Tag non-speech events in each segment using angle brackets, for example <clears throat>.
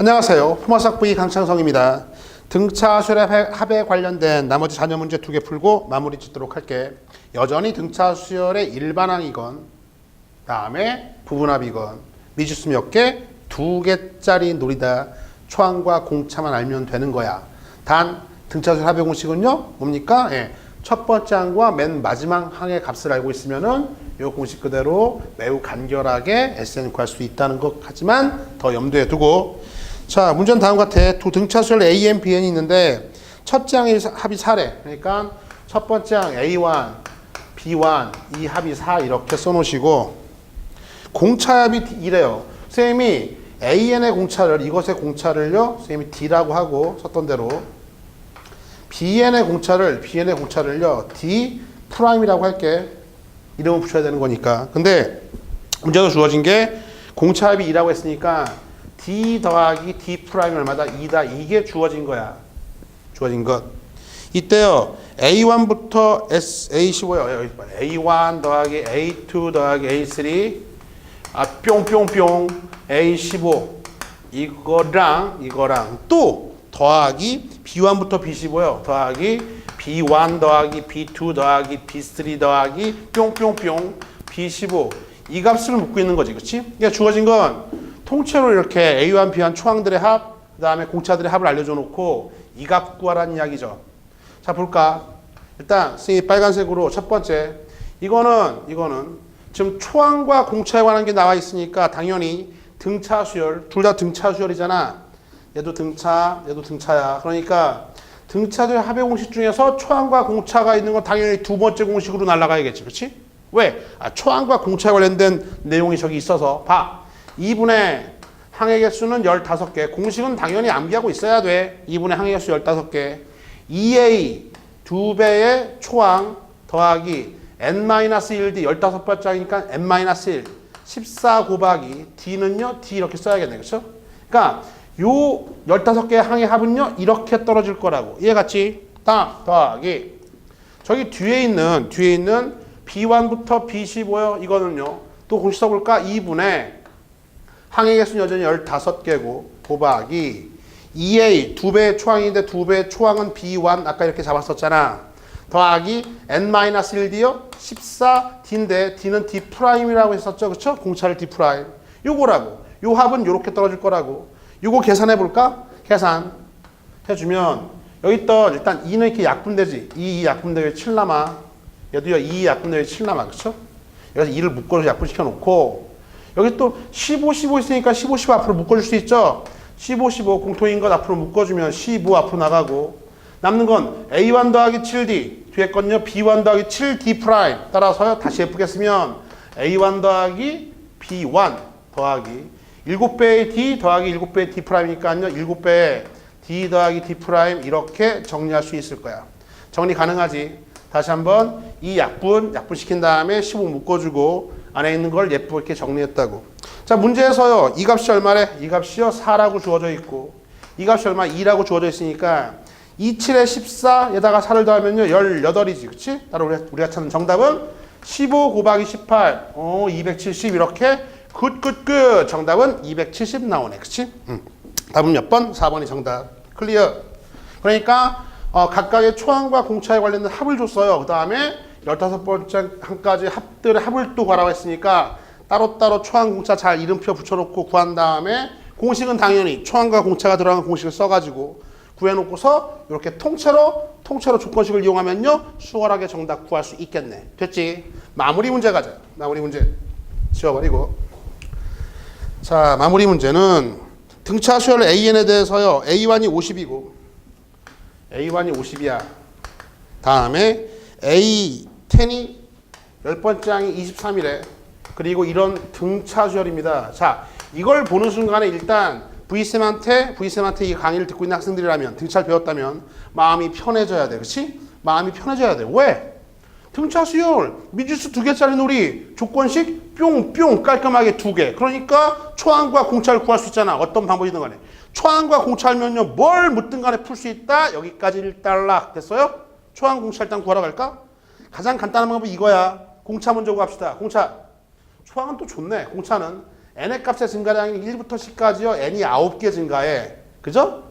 안녕하세요. 포마삭부이 강창성입니다. 등차 수혈 합에 관련된 나머지 자녀 문제 두 개 풀고 마무리 짓도록 할게. 여전히 등차 수혈의 일반항이건 다음에 부분합이건 미지수 몇 개? 두 개짜리 놀이다. 초항과 공차만 알면 되는 거야. 단 등차 수혈 합의 공식은요. 뭡니까? 예. 첫 번째 항과 맨 마지막 항의 값을 알고 있으면은 이 공식 그대로 매우 간결하게 SN 구할 수 있다는 것 하지만 더 염두에 두고 자 문제는 다음 같아. 두 등차수열 A, N, B, N이 있는데 첫째 항의 합이 4래 그러니까 첫 번째 항 A1, B1 이 합이 4 이렇게 써놓으시고 공차합이 D래요. 선생님이 AN의 공차를 이것의 공차를요 선생님이 D라고 하고 썼던 대로 BN의 공차를 BN의 공차를요 D 프라임이라고 할게. 이름을 붙여야 되는 거니까. 근데 문제가 주어진 게 공차합이 2라고 했으니까 D 더하기 D 프라임 얼마다? 2다 이게 주어진 거야. 주어진 것. 이때요 A1부터 S, A15요. A1 더하기 A2 더하기 A3 아 뿅뿅뿅. A15 이거랑 이거랑 또 더하기 B1부터 B15요. 더하기 B1 더하기 B2 더하기 B3 더하기 뿅뿅뿅. B15 이 값을 묻고 있는 거지. 그렇지? 그러니까 주어진 건 통째로 이렇게 A1, B1 초항들의 합, 그 다음에 공차들의 합을 알려줘 놓고 이값 구하라는 이야기죠. 자, 볼까? 일단 이 빨간색으로 첫 번째 이거는 이거는 지금 초항과 공차에 관한 게 나와 있으니까 당연히 등차 수열 둘 다 등차 수열이잖아. 얘도 등차, 얘도 등차야. 그러니까 등차들 합의 공식 중에서 초항과 공차가 있는 건 당연히 두 번째 공식으로 날아가야겠지. 그렇지? 왜? 아, 초항과 공차에 관련된 내용이 저기 있어서 봐. 2분의 항의 개수는 15개. 공식은 당연히 암기하고 있어야 돼. 2분의 항의 개수 15개. 2a 두 배의 초항 더하기 n-1d 15발짝이니까 n-1 14 곱하기 d는요 d 이렇게 써야겠네 그렇죠? 그러니까 요 15개의 항의 합은요 이렇게 떨어질 거라고 이해갔지? 다음 더하기 저기 뒤에 있는 뒤에 있는 b1부터 b15요 이거는요 또 공식 써볼까? 2분의 항의 개수는 여전히 15개고 곱하기 2a 두 배의 초항인데 두 배의 초항은 b1 아까 이렇게 잡았었잖아. 더하기 n-1d요 14d인데 d는 d 프라임이라고 했었죠. 그쵸? 공차를 d 요거라고. 요 합은 요렇게 떨어질 거라고. 요거 계산해 볼까? 계산 해 주면 여기 있던 일단 2는 이렇게 약분되지. 2, 2 약분되면 7 남아. 얘도요. 2 약분되면 7 남아. 그쵸? 여기서 2를 묶어서 약분시켜 놓고 여기 또 15, 15 있으니까 15, 15 앞으로 묶어줄 수 있죠? 15, 15 공통인 것 앞으로 묶어주면 15 앞으로 나가고 남는 건 A1 더하기 7D 뒤에 건요 B1 더하기 7D 프라임 따라서요. 다시 예쁘게 쓰면 A1 더하기 B1 더하기 7배의 D 더하기 7배의 D 프라임이니까요. 7배의 D 더하기 D 프라임 이렇게 정리할 수 있을 거야. 정리 가능하지? 다시 한번 이 약분 약분시킨 다음에 15 묶어주고 안에 있는 걸 예쁘게 정리했다고 자 문제에서요 이 값이 얼마래? 이 값이요 4라고 주어져 있고 이 값이 얼마? 2라고 주어져 있으니까 27에 14에다가 4를 더하면요 18이지 그치? 따로 우리가, 찾는 정답은 15 곱하기 18 어, 270 이렇게 굿굿굿 정답은 270 나오네 그치? 응. 답은 몇 번? 4번이 정답 클리어 그러니까 어, 각각의 초항과 공차에 관련된 합을 줬어요 그 다음에 15번째 한까지 합들의 합을 또 구하라고 했으니까 따로따로 초항 공차 잘 이름표 붙여놓고 구한 다음에 공식은 당연히 초항과 공차가 들어간 공식을 써가지고 구해놓고서 이렇게 통째로 통째로 조건식을 이용하면요 수월하게 정답 구할 수 있겠네. 됐지? 마무리 문제 가자. 마무리 문제 지워버리고. 자 마무리 문제는 등차 수열 AN에 대해서요 A1이 50이고 A1이 50이야. 다음에 A10이 열 번째 항이 23이래 그리고 이런 등차 수열입니다 자 이걸 보는 순간에 일단 V쌤한테 V쌤한테 이 강의를 듣고 있는 학생들이라면 등차를 배웠다면 마음이 편해져야 돼 그렇지? 마음이 편해져야 돼 왜? 등차 수열 미지수 두 개짜리 놀이 조건식 뿅뿅 깔끔하게 두 개. 그러니까 초항과 공차를 구할 수 있잖아. 어떤 방법이든 간에. 초항과 공차면요 뭘 묻든 간에 풀 수 있다. 여기까지 일단락 됐어요? 초항 공차 일단 구하러 갈까? 가장 간단한 방법이 이거야. 공차 먼저 구합시다. 공차. 초항은 또 좋네. 공차는 n의 값의 증가량이 1부터 10까지요. n이 9개 증가해. 그죠?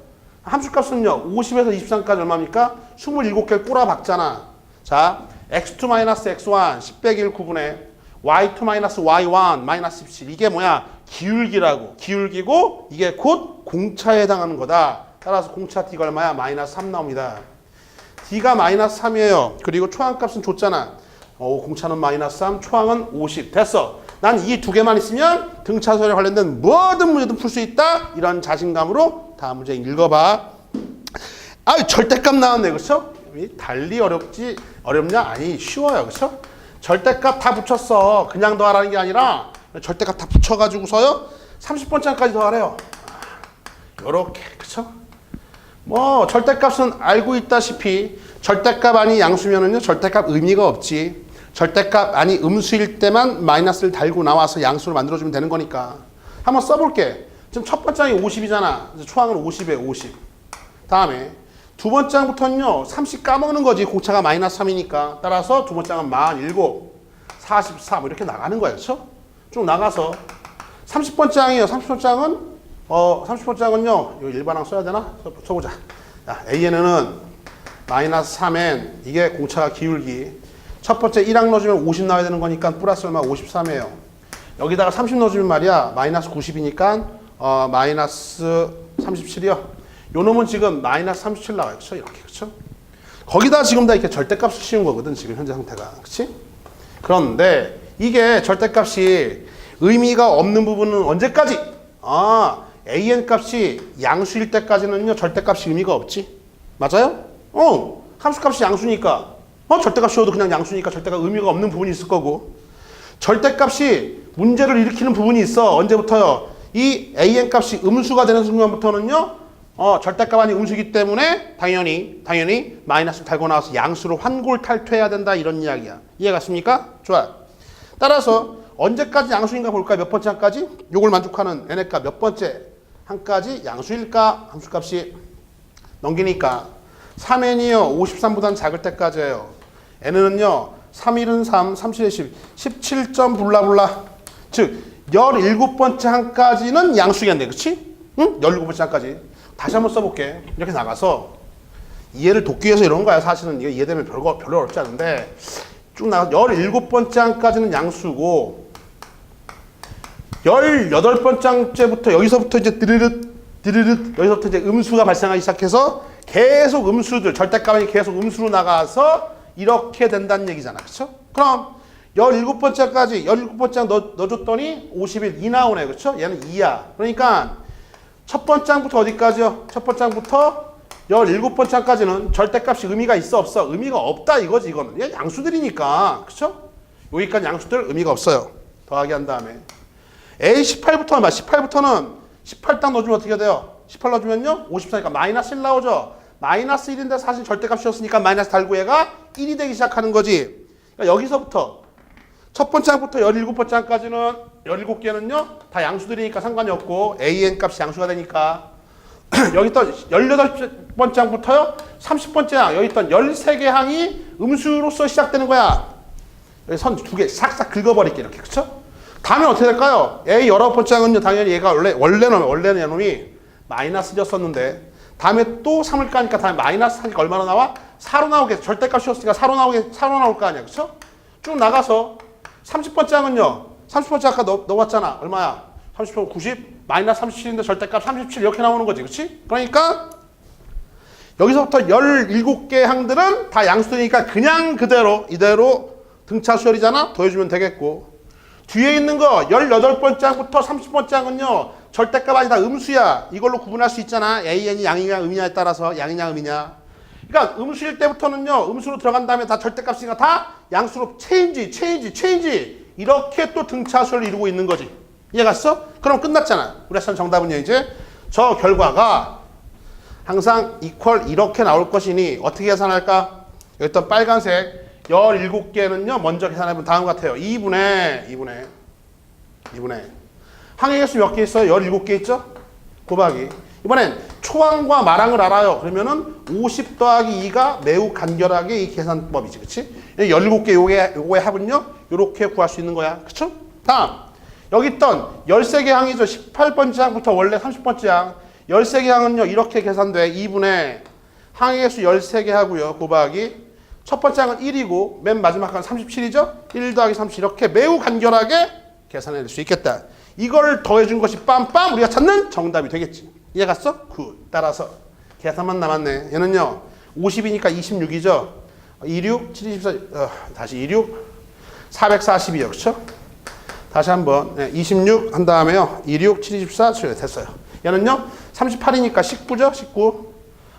함수값은요. 50에서 23까지 얼마입니까? 27개 꼬라박잖아. 자, x2-x1 10 빼기 1 구분해 y2-y1 마이너스 17 이게 뭐야? 기울기라고. 기울기고 이게 곧 공차에 해당하는 거다. 따라서 공차 t가 얼마야? 마이너스 3 나옵니다. D가 마이너스 3이에요. 그리고 초항값은 줬잖아. 어, 공차는 마이너스 3, 초항은 50. 됐어. 난 이 두 개만 있으면 등차소에 관련된 모든 문제도 풀 수 있다. 이런 자신감으로 다음 문제 읽어봐. 아, 절대값 나왔네, 그렇죠? 달리 어렵지 어렵냐? 아니 쉬워요, 그렇죠? 절대값 다 붙였어. 그냥 더하라는 게 아니라 절대값 다 붙여가지고서요. 30번째까지 더하래요. 요렇게, 그렇죠? 뭐 절대값은 알고 있다시피 절대값 아니 양수면은요 절대값 의미가 없지. 절대값 아니 음수일 때만 마이너스를 달고 나와서 양수를 만들어주면 되는 거니까. 한번 써볼게. 지금 첫 번째 항이 50이잖아. 초항은 50에 50 다음에 두 번째 항부터는요 30 까먹는 거지. 공차가 마이너스 3이니까. 따라서 두 번째 항은 47 44뭐 이렇게 나가는 거예요 그렇죠? 쭉 나가서 30번째 항이에요. 30번째 항은 어, 30번째 항은요, 이거 일반항 써야 되나? 써, 써보자. 자, AN은 마이너스 3N, 이게 공차가 기울기. 첫 번째 1항 넣어주면 50 나와야 되는 거니까 플러스 얼마 53이에요. 여기다가 30 넣어주면 말이야, 마이너스 90이니까, 어, 마이너스 37이요. 요 놈은 지금 마이너스 37 나와요. 그쵸? 이렇게, 그쵸? 거기다 지금 다 이렇게 절대값을 씌운 거거든, 지금 현재 상태가. 그치? 그런데 이게 절대값이 의미가 없는 부분은 언제까지? 아, an 값이 양수일 때까지는요 절대값이 의미가 없지 맞아요? 어 함수값이 양수니까 어 절대값 씌워도 그냥 양수니까 절대가 의미가 없는 부분이 있을 거고 절대값이 문제를 일으키는 부분이 있어 언제부터요? 이 an 값이 음수가 되는 순간부터는요 어 절대값 아니 음수기 때문에 당연히 당연히 마이너스 달고 나와서 양수로 환골 탈퇴해야 된다 이런 이야기야 이해 갔습니까? 좋아 따라서 언제까지 양수인가 볼까요? 몇 번째 항까지? 요걸 만족하는 n의 값몇 번째 항까지 양수일까? 함수값이 넘기니까 3n이요 53보다는 작을 때까지예요. n은요 3일은 3, 37에 10, 17점 블라블라 즉 17번째 항까지는 양수겠네 그치? 응? 17번째 항까지 다시 한번 써볼게 이렇게 나가서 이해를 돕기 위해서 이런 거야 사실은 이게 이해되면 별거 별로 어렵지 않은데 쭉 나가 17번째 항까지는 양수고 18번째부터 여기서부터 이제 드르륵 드르륵 여기서부터 이제 음수가 발생하기 시작해서 계속 음수들 절대값이 계속 음수로 나가서 이렇게 된다는 얘기잖아. 그렇죠? 그럼 17번째까지 17번째 넣, 넣어줬더니 51, 2 나오네. 그렇죠? 얘는 2야. 그러니까 첫 번째 항부터 어디까지요? 첫 번째 항부터 17번째 항까지는 절대값이 의미가 있어 없어? 의미가 없다 이거지 이거는. 얘 양수들이니까. 그렇죠? 여기까지 양수들 의미가 없어요. 더하기 한 다음에 A 18부터 얼마? 18부터는 18딱 넣어주면 어떻게 돼요? 18 넣어주면요? 54니까 마이너스 1 나오죠? 마이너스 1인데 사실 절대값이었으니까 마이너스 달고 얘가 1이 되기 시작하는 거지. 그러니까 여기서부터 첫 번째 항부터 17번째 항까지는 17개는요? 다 양수들이니까 상관이 없고 AN 값이 양수가 되니까 <clears throat> 여기 또 18번째 항부터요? 30번째 항, 여기 있던 13개 항이 음수로서 시작되는 거야. 여기 선 두 개 싹싹 긁어버릴게 이렇게 그쵸? 다음에 어떻게 될까요? A 열아홉 번째 항은요 당연히 얘가 원래 원래는 원래는 얘놈이 마이너스 였었는데 다음에 또 3을 까니까 다음에 마이너스 하니까 얼마나 나와? 4로 나오게 절대값이었으니까 4로 나오게 4로 나올 거 아니야 그쵸? 쭉 나가서 30번째 항은요 30번째 아까 넣, 넣어봤잖아 얼마야? 30번 90 마이너스 37인데 절대값 37 이렇게 나오는 거지 그치? 그러니까 여기서부터 17개 항들은 다 양수니까 그냥 그대로 이대로 등차 수열이잖아 더해주면 되겠고 뒤에 있는 거 18번째 항부터 30번째 항은요 절대값 아니다 음수야. 이걸로 구분할 수 있잖아. AN이 양이냐 음이냐에 따라서 양이냐 음이냐. 그러니까 음수일 때부터는요 음수로 들어간 다음에 다 절대값이니까 다 양수로 체인지 체인지 체인지. 이렇게 또 등차수를 이루고 있는 거지. 이해갔어? 그럼 끝났잖아. 우리 선 정답은요 이제. 저 결과가 항상 이퀄 이렇게 나올 것이니 어떻게 계산할까? 여기 있던 빨간색 17개는요, 먼저 계산해보면 다음 같아요. 2분의, 2분의, 2분의. 항의 개수 몇 개 있어요? 17개 있죠? 곱하기. 이번엔 초항과 마랑을 알아요. 그러면은 50 더하기 2가 매우 간결하게 이 계산법이지. 그치? 17개 요게, 요거의 합은요, 요렇게 구할 수 있는 거야. 그쵸? 다음. 여기 있던 13개 항이죠. 18번째 항부터 원래 30번째 항. 13개 항은요, 이렇게 계산돼. 2분의 항의 개수 13개 하고요. 곱하기. 첫 번째 항은 1이고, 맨 마지막 항은 37이죠? 1 더하기 37. 이렇게 매우 간결하게 계산해낼 수 있겠다. 이걸 더해준 것이 빰빰 우리가 찾는 정답이 되겠지. 이해 갔어? 굿. 따라서 계산만 남았네. 얘는요, 50이니까 26이죠? 26, 7, 24, 어, 다시 26, 442요. 그렇죠? 다시 한번 네, 26 한 다음에요. 26, 7, 24 수요 됐어요. 얘는요. 38이니까 19죠? 19.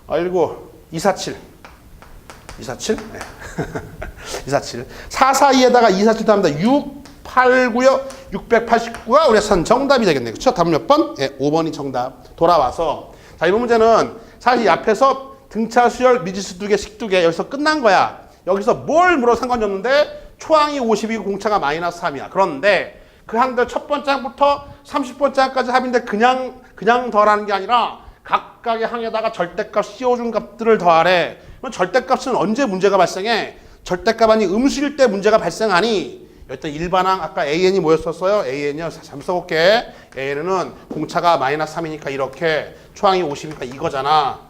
아이고 247. 247. 네. 247. 442에다가 247 더합니다. 6, 8, 9요. 689가 우리가 선 정답이 되겠네요. 그렇죠? 답은 몇 번? 예, 5번이 정답. 돌아와서 자, 이번 문제는 사실 이 앞에서 등차 수열 미지수 두 개, 식두 개 여기서 끝난 거야. 여기서 뭘 물어 상관이 없는데 초항이 50이고 공차가 마이너스 3이야. 그런데 그 항들 첫 번째 항부터 30번째 항까지 합인데 그냥 그냥 더하는 게 아니라 각각의 항에다가 절대값 씌워준 값들을 더하래. 그럼 절대값은 언제 문제가 발생해? 절대값 아니 음수일 때 문제가 발생하니 일단 일반항 아까 AN이 뭐였었어요? AN이요. 잠 써볼게. AN은 공차가 마이너스 3이니까 이렇게 초항이 50이니까 이거잖아.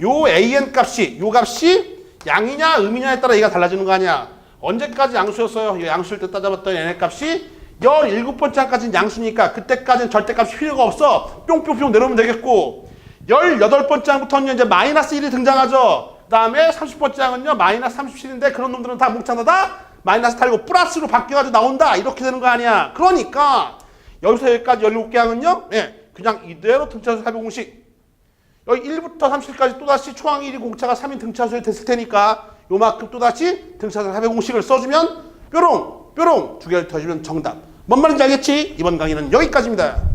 요 AN 값이 요 값이 양이냐 음이냐에 따라 얘가 달라지는 거 아니야. 언제까지 양수였어요? 이 양수일 때 따져봤더니 얘네 값이 17번째 항까지는 양수니까 그때까지는 절대값이 필요가 없어. 뿅뿅뿅 내려오면 되겠고 18번째 항부터는 이제 마이너스 1이 등장하죠. 그 다음에 30번째 항은요 마이너스 37인데 그런 놈들은 다 뭉쳐다다 마이너스 달고 플러스로 바뀌어가지고 나온다. 이렇게 되는 거 아니야. 그러니까 여기서 여기까지 17개 항은요 예, 그냥 이대로 등차수 합의 공식 여기 1부터 37까지 또다시 초항 1이 공차가 3인 등차수에 됐을 테니까 요만큼 또다시 등차수 합의 공식을 써주면 뾰롱 뾰롱 두 개를 더해주면 정답 뭔 말인지 알겠지? 이번 강의는 여기까지입니다.